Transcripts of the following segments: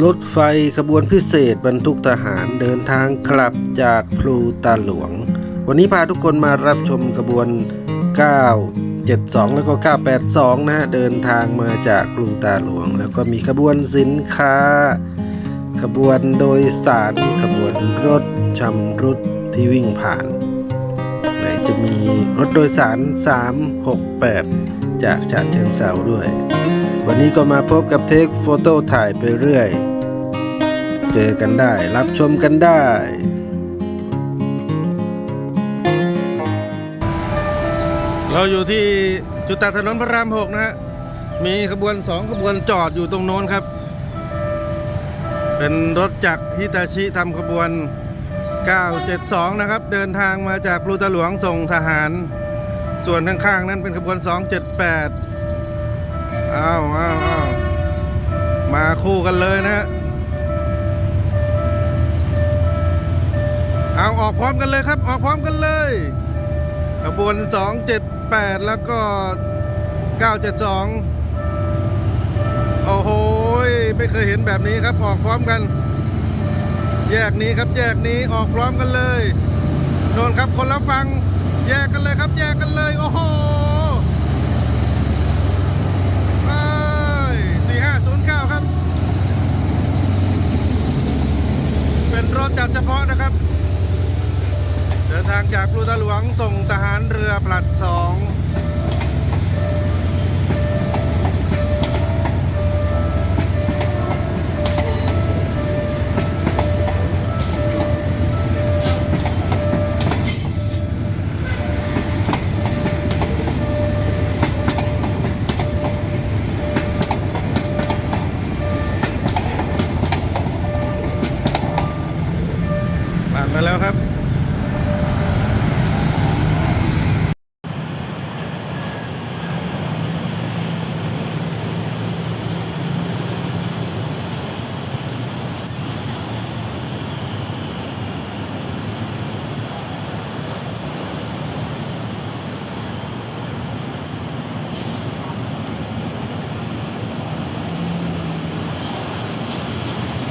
รถไฟขบวนพิเศษบรรทุกทหารเดินทางกลับจากพลูตาหลวง วันนี้พาทุกคนมารับชมขบวน 972 แล้วก็ 982 นะฮะเดินทางมาจากพลูตาหลวง แล้วก็มีขบวนสินค้า ขบวนโดยสารขบวนรถชำรุดที่วิ่งผ่านไหนจะมีรถโดยสาร 368 จากฉะเชิงเซาด้วย วันนี้ก็มาพบกับเทคโฟโต้ถ่ายไปเรื่อย เจอกันได้รับชมกันได้เราอยู่ที่จุดตัดถนนพระรามหกนะฮะ มีขบวนสองขบวนจอดอยู่ตรงโน้นครับ เป็นรถจากรฮิตาชิทำขบวน 972 นะครับ เดินทางมาจากพลูตาหลวงส่งทหาร ส่วนข้างๆ นั้นเป็นขบวน 278 อ้าวอ้าวอ้าวมาคู่กันเลยนะฮะเอาออกพร้อมกันเลยครับ ออกพร้อมกันเลยขบวน 278 แล้วก็ 972 โอ้โห ไม่เคยเห็นแบบนี้ครับ ออกพร้อมกัน แยกนี้ครับ แยกนี้ ออกพร้อมกันเลย โดนครับ คนละฟัง แยกกันเลยครับ แยกกันเลย โอ้โห สี่ห้าศูนย์เก้าครับ เป็น รถจัดเฉพาะนะครับ เดินทางจากพลูตาหลวงส่งทหารเรือผลัดสอง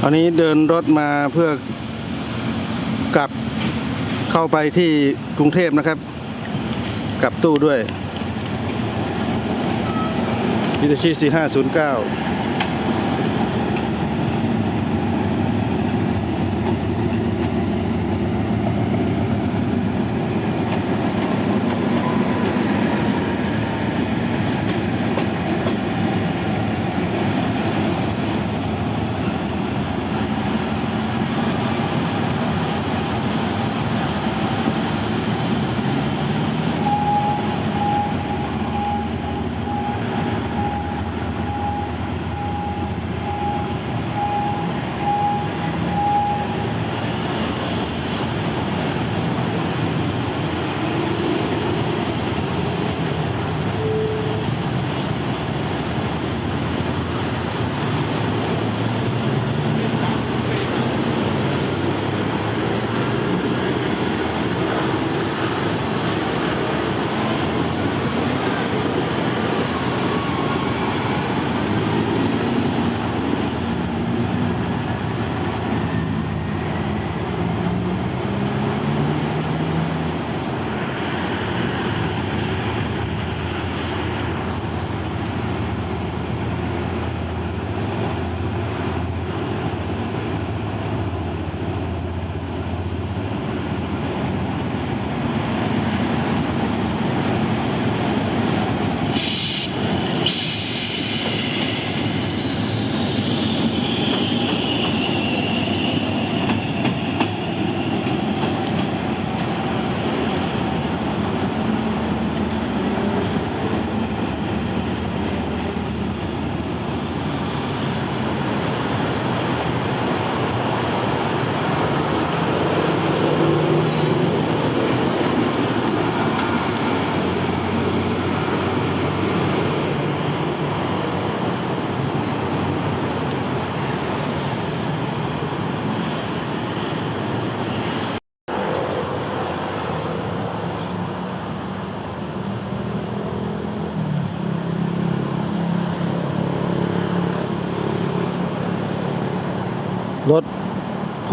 อนนี้เดินรถมาเพื่อกลับเข้าไปที่กรุงเทพนะครับ กลับตู้ด้วยมิตาชิ4509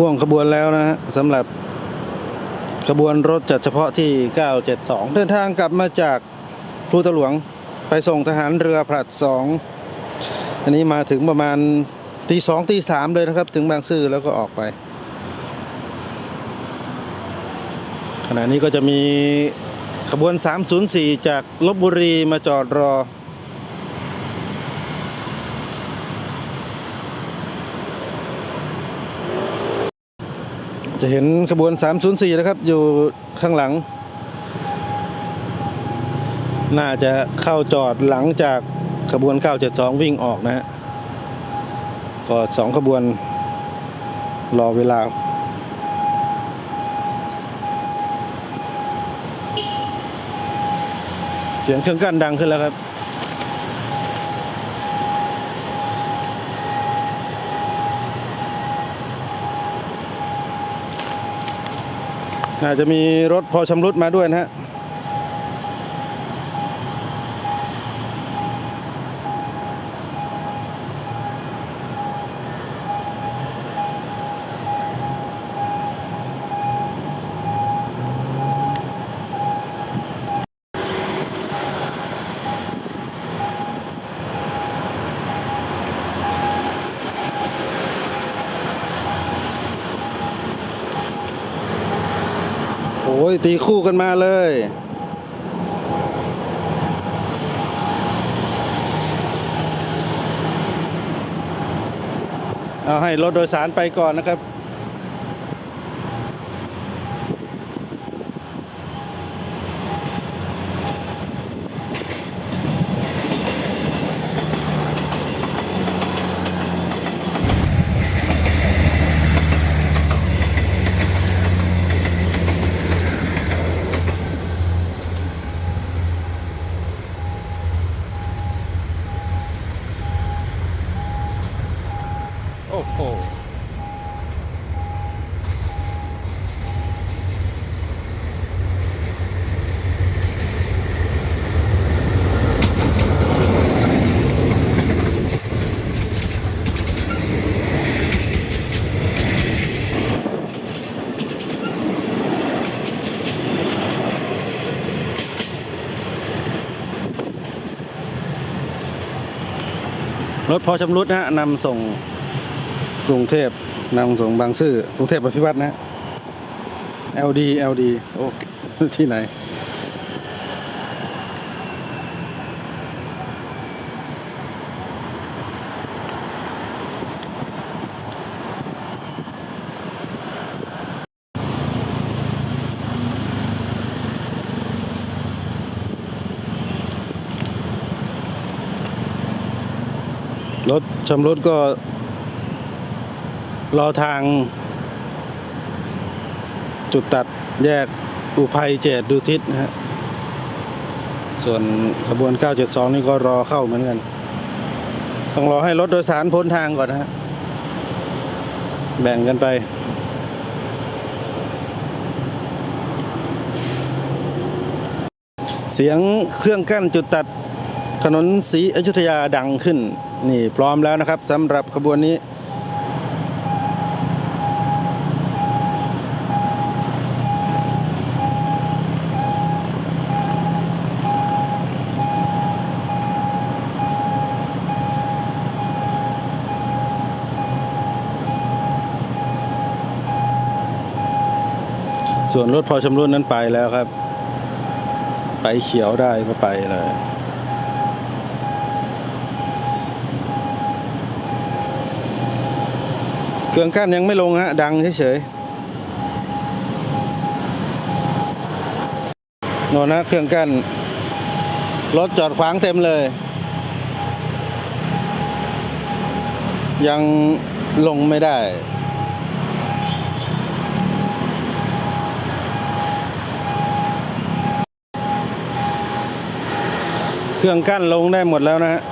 พ่วงขบวนแล้วนะฮะสำหรับขบวนรถจัดเฉพาะที่ 972 เดินทางกลับมาจากพูตะหลวงไปส่งทหารเรือผลัดสองอันนี้มาถึงประมาณตีสองตีสามเลยนะครับ ถึงบางซื่อแล้วก็ออกไป ขณะนี้ก็จะมีขบวน 304 จากลบบุรีมาจอดรอ จะเห็นขบวน 304 นะครับ อยู่ข้างหลัง น่าจะเข้าจอดหลังจากขบวน 972 วิ่งออกนะฮะ ก็สองขบวนรอเวลา เสียงเครื่องกั้นดังขึ้นแล้วครับ อาจจะมีรถพอชำรุดมาด้วยนะฮะ ตีคู่กันมาเลย เอาให้รถโดยสารไปก่อนนะครับ รถพอชำรุดนะฮะนำส่งกรุงเทพนำส่งบางซื่อกรุงเทพอภิวัตนะ LD LD โอ้ ที่ไหน รถ ชำรุดก็ รอทาง จุดตัดแยกอุภัยเจดดูทิศนะฮะ ส่วนขบวน 972 นี่ก็รอเข้าเหมือนกัน ต้องรอให้รถโดยสารพ้นทางก่อนนะฮะ แบ่งกันไปเสียงเครื่องกั้นจุดตัดถนนศรีอยุธยาดังขึ้น นี่พร้อมแล้วนะครับสำหรับขบวนนี้ ส่วนรถพอชำรุดนั้นไปแล้วครับ ไปเขียวได้ก็ไปเลย เครื่องกั้นยังไม่ลงฮะ ดังเฉยๆโน่นนะเครื่องกั้นรถจอดขวางเต็มเลย ยังลงไม่ได้ เครื่องกั้นลงได้หมดแล้วนะฮะ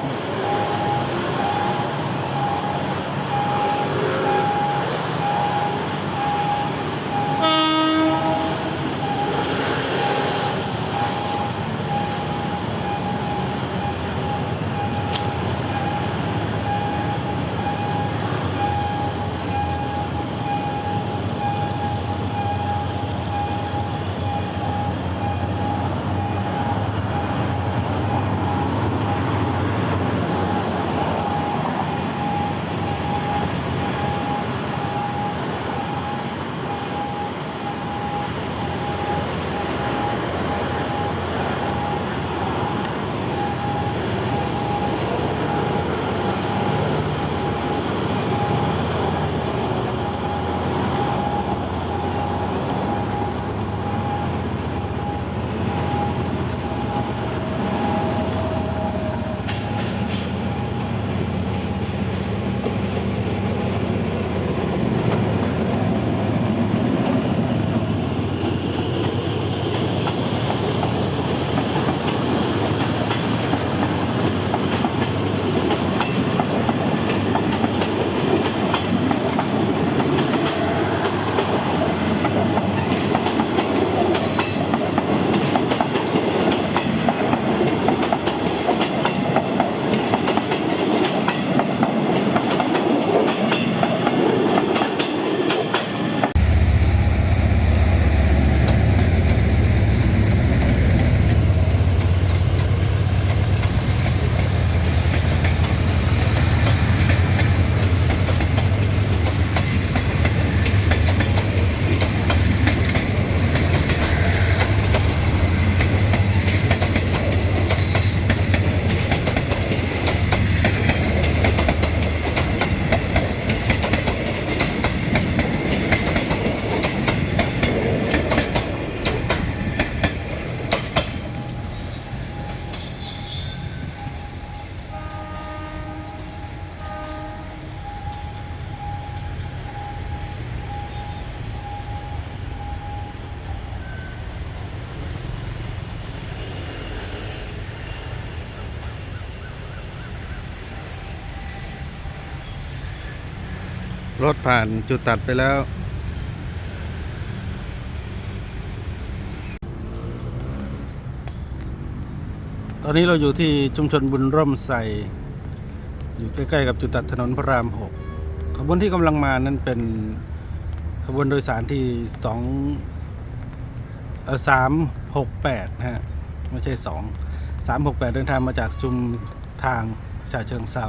รถผ่านจุดตัดไปแล้ว ตอนนี้เราอยู่ที่ชุมชนบุญร่มใสอยู่ใกล้ๆกับจุดตัดถนนพระรามหกขบวนที่กำลังมานั้นเป็นขบวนโดยสารที่สองสามหกแปดฮะไม่ใช่สองสามหกแปดเดินทางมาจากชุมทางฉะเชิงเซา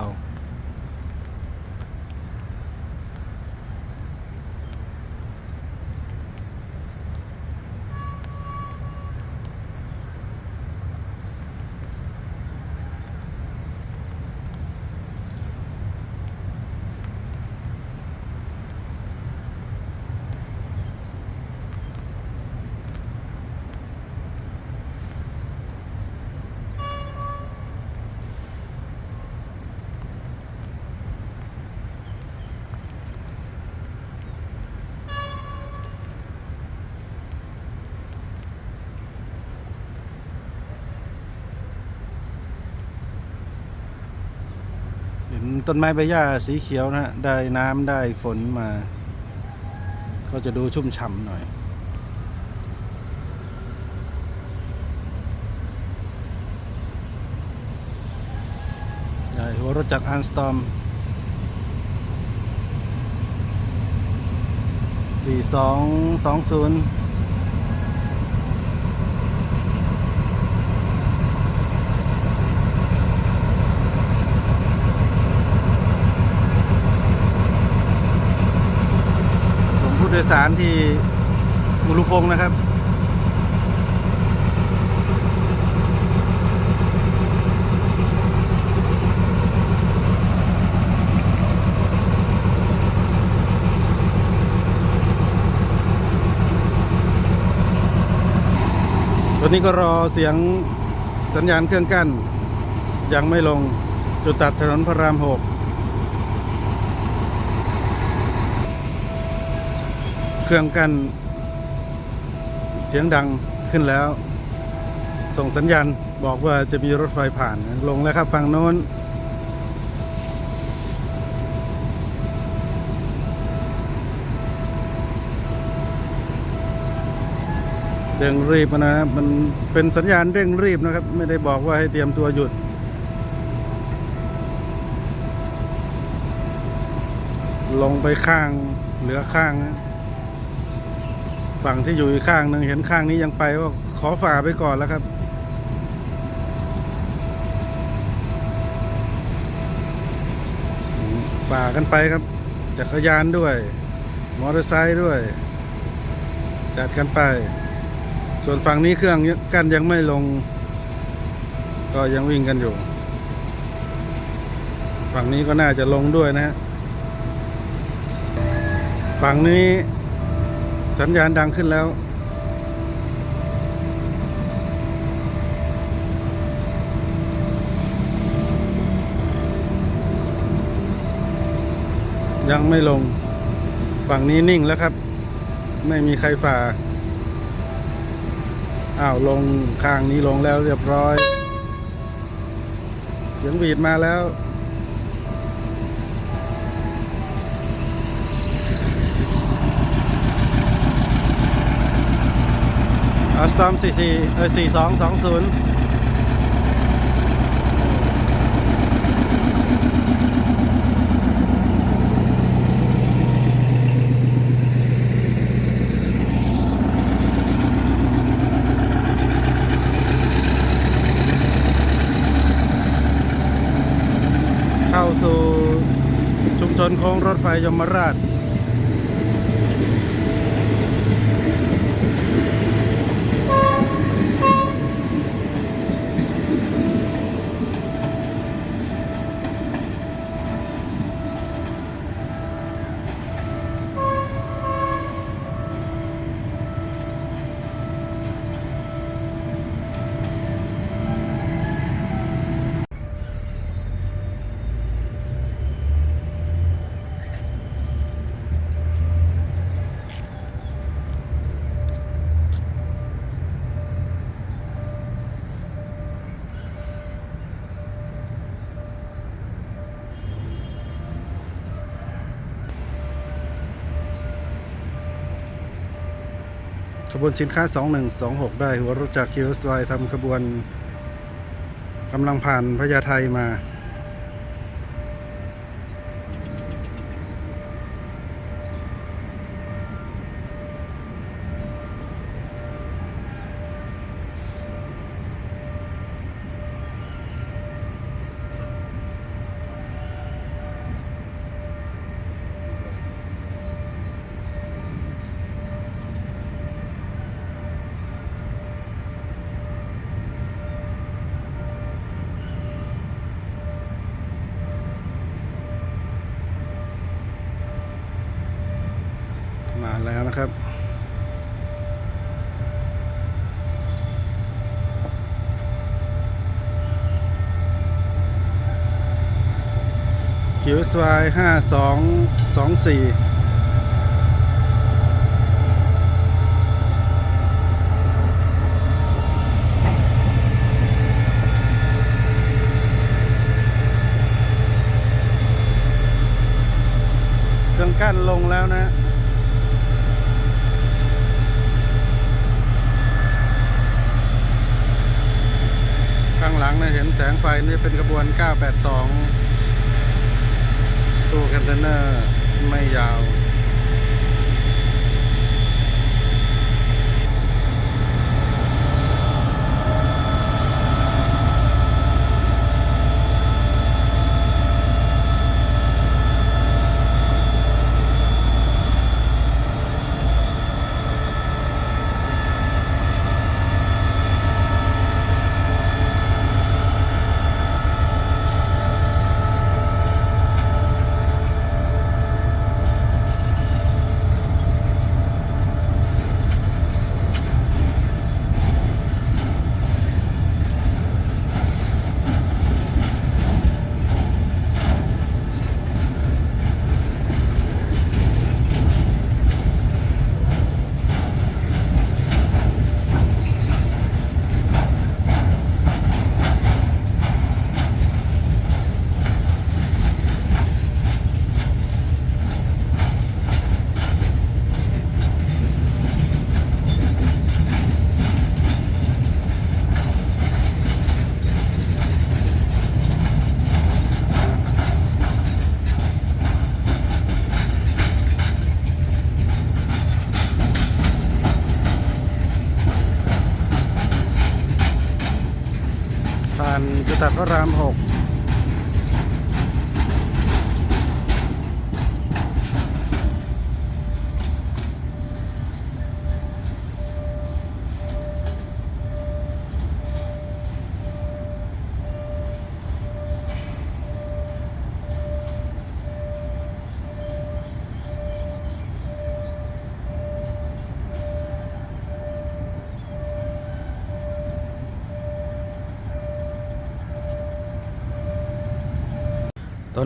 ห็นต้นไม้ใบหญ้าสีเขียวนะฮะได้น้ำได้ฝนมา ก็จะดูชุ่มฉ่ำหน่อย ได้หัวรถจากอันสตอมสี่สองสองศูนย์ สารที่มุรุพงศ์นะครับวันนี้ก็รอเสียงสัญญาณเครื่องกั้น ยังไม่ลงจุดตัดถนนพระรามหก เครื่องกั้นเสียงดังขึ้นแล้ว ส่งสัญญาณบอกว่าจะมีรถไฟผ่าน ลงแล้วครับฝั่งโน้น เร่งรีบนะครับ มันเป็นสัญญาณเร่งรีบนะครับ ไม่ได้บอกว่าให้เตรียมตัวหยุดลงไปข้างเหลือข้างนะ ฝั่งที่อยู่อีกข้างหนึ่งเห็นข้างนี้ยังไปก็ขอฝ่าไปก่อนแล้วครับ ฝ่ากันไปครับจักรยานด้วย มอเตอร์ไซค์ด้วย จัดกันไป ส่วนฝั่งนี้เครื่องกันยังไม่ลง ก็ยังวิ่งกันอยู่ ฝั่งนี้ก็น่าจะลงด้วยนะฮะฝั่งนี้ สัญญาณดังขึ้นแล้ว ยังไม่ลง ฝั่งนี้นิ่งแล้วครับ ไม่มีใครฝ่า อ้าวลงข้างนี้ลงแล้วเรียบร้อย เสียงบีดมาแล้ว ออสตอมสี่สี่เออสี่สองสองศูนย์เข้าสู่ชุมชนโค้งรถไฟยมราช บวนสินค้า 2126 ได้หัวรถจากคิวสไวทำขบวนกำลังผ่านพญาไทมา วสวายห้าสองสองสี่เครื่องกั้นลงแล้วนะข้างหลังนะเห็นแสงไฟนี่เป็นกระบวน 982 ตัวแคอนเทนเนอร์ไม่ยาว ผ่านจุดตัดพระรามหก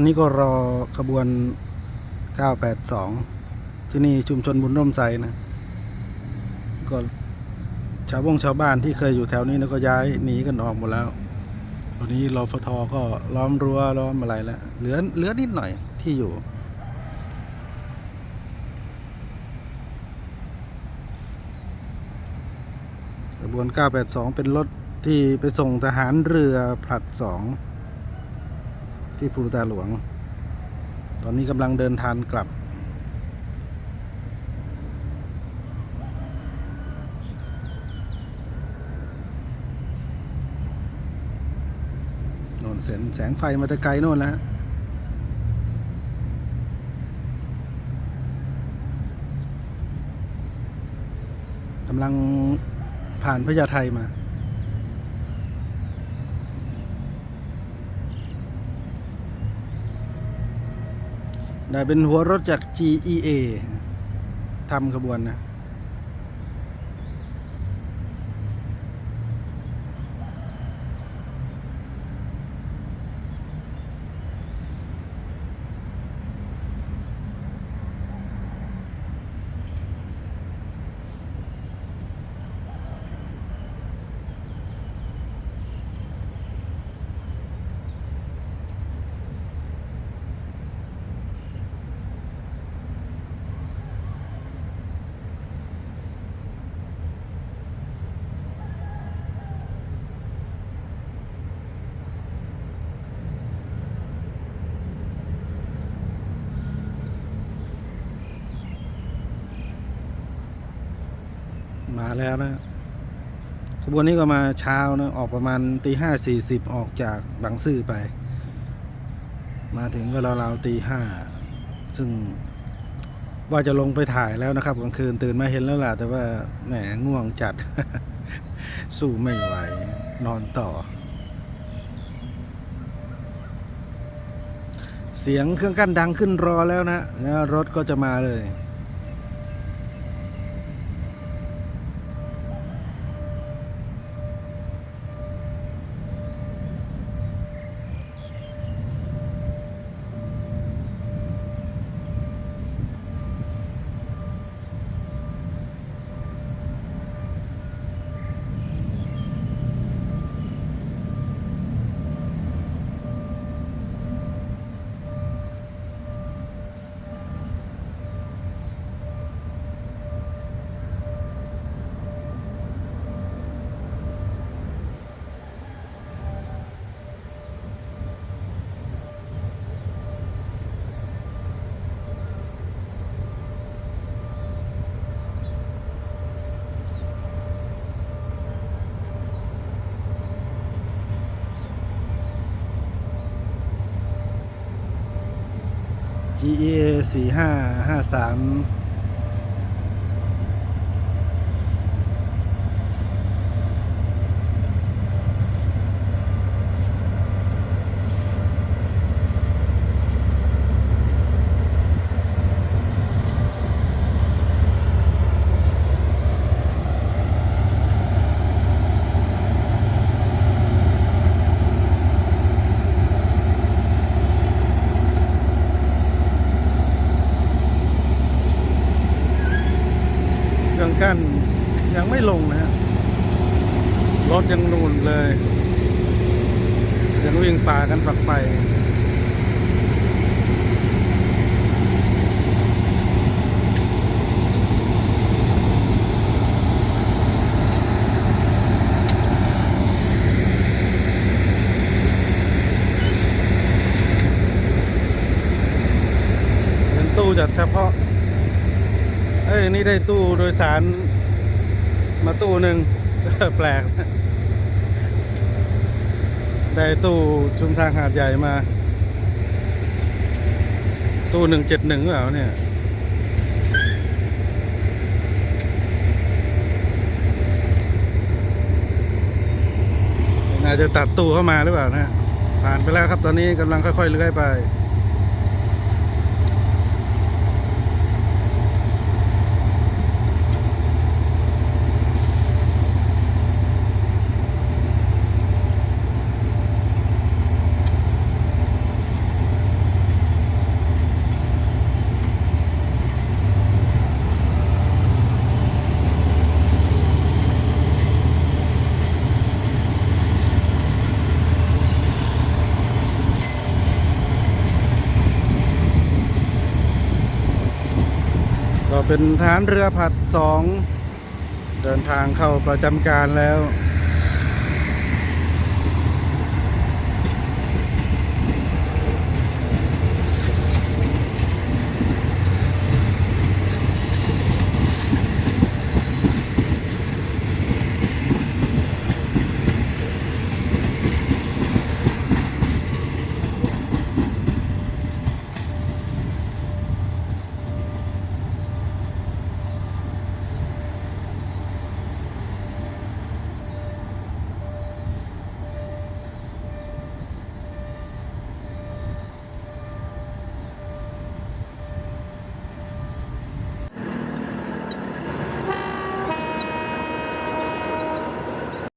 อนนี้ก็รอขบวน 982 ที่นี่ชุมชนบุญร่มไทรนะก็ชาวบงชาวบ้านที่เคยอยู่แถวนี้นะก็ย้ายหนีกันออกหมดแล้ววันนี้รอฟทก็ล้อมรั้วล้อมอะไรแล้วเหลือเหลือนิดหน่อยที่อยู่กระบวน 982 เป็นรถที่ไปส่งทหารเรือผลัดสอง ที่ภูตาหลวง ตอนนี้กำลังเดินทางกลับ โน่นแสงแสงไฟมาแต่ไกลโน่นแล้วกำลังผ่านพญาไทมา ได้เป็นหัวรถจาก GEA ทำขบวนนะ แล้วนะขบวนนี้ก็มาเช้านะออกประมาณตีห้าสี่สิบออกจากบางซื่อไป มาถึงก็ราวๆตีห้าซึ่งว่าจะลงไปถ่ายแล้วนะครับกลางคืนตื่นมาเห็นแล้วล่ะ แต่ว่าแหมง่วงจัด สู้ไม่ไหว นอนต่อ เสียงเครื่องกั้นดังขึ้นรอแล้วนะแล้วรถก็จะมาเลย EA 4553 ยสารมาตู้หนึ่งแปลก ได้ตู้ชุมทางหาดใหญ่มา ตู้หนึ่งเจ็ดหนึ่งเปล่าเนี่ยอาจจะตัดตู้เข้ามาหรือเปล่านะ ผ่านไปแล้วครับตอนนี้กำลังค่อยๆเลื้อยไป เป็นฐานเรือผัดสองเดินทางเข้าประจำการแล้ว